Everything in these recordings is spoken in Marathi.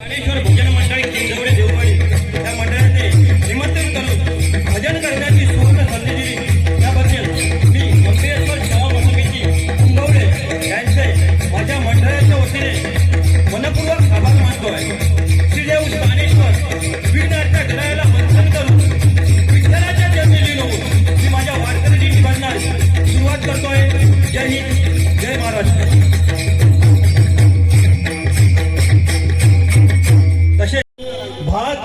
Gracias. हाथ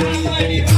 Thank you.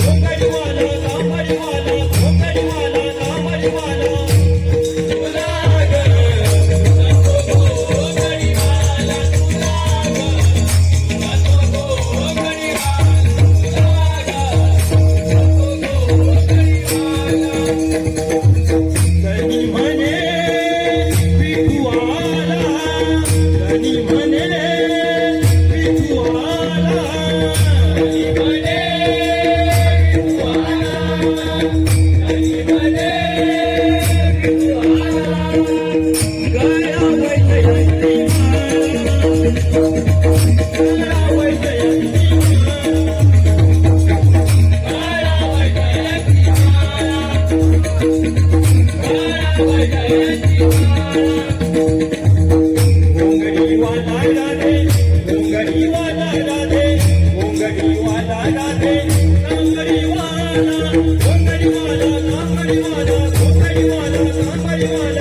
Venga, yo. பரிவாரம் பரிவாரம்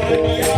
Amen.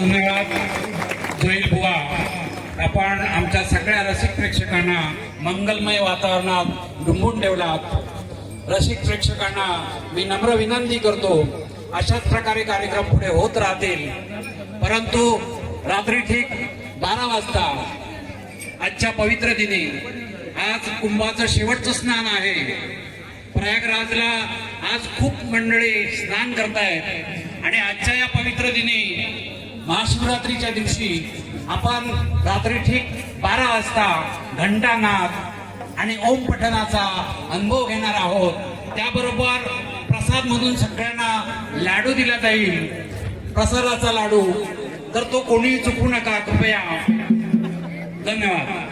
धन्यवाद. जोईल बुवा. आपण आमच्या सगळ्या रसिक प्रेक्षकांना मंगलमय वातावरणात डुंबून ठेवलात. रसिक प्रेक्षकांना मी नम्र विनंती करतो अशाच प्रकारे कार्यक्रम पुढे होत राहतील. परंतु रात्री ठीक बारा वाजता आजच्या पवित्र दिनी आज कुंभाचं शेवटचं स्नान आहे. प्रयागराजला आज खूप मंडळी स्नान करतायत. आणि आजच्या या पवित्र दिनी महाशिवरात्रीच्या दिवशी आपण रात्री ठीक बारा वाजता घंटानाद आणि ओम पठणाचा अनुभव घेणार आहोत. त्याबरोबर प्रसाद म्हणून सगळ्यांना लाडू दिला जाईल. प्रसादाचा लाडू. तर तो कोणी चुकू नका कृपया. धन्यवाद.